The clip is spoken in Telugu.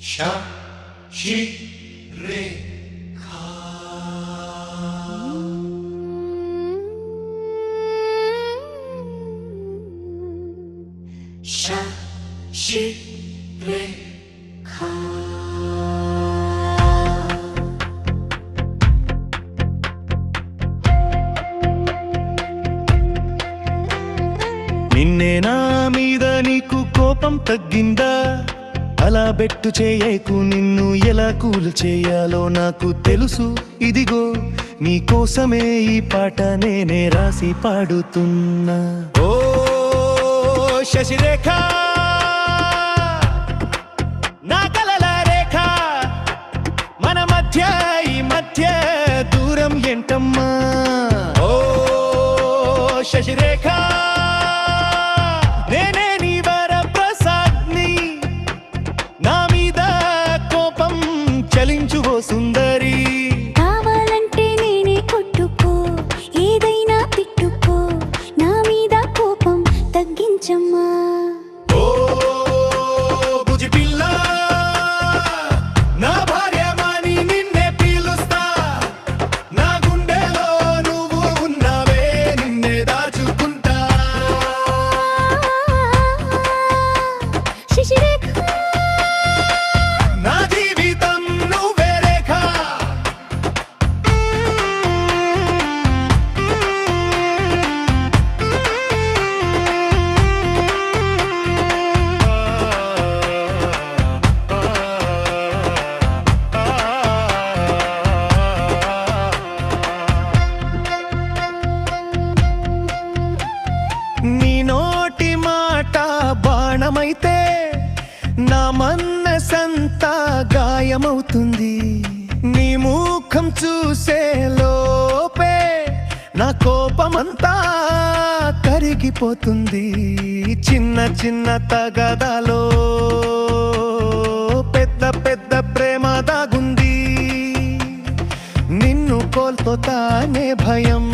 ష షి రే ష షి రే ఖా నిన్నే నా మీద నీకు కోపం తగ్గిందా? అలా బెట్టు చేయకు నిన్ను ఎలా కూలు చేయాలో నాకు తెలుసు. ఇదిగో నీ కోసమే ఈ పాట నేనే రాసి పాడుతున్నా. ఓ శశిరేఖ నా కలల రేఖ మన మధ్య ఈ మధ్య దూరం ఏంటమ్మా? ఓ శశిరేఖ. చలించువో సుందరి గాయమవుతుంది నీ ముఖం చూసే లోపే నా కోపమంతా కరిగిపోతుంది. చిన్న చిన్న తగదాలో పెద్ద పెద్ద ప్రేమ దాగుంది. నిన్ను కోల్పోతానే భయం.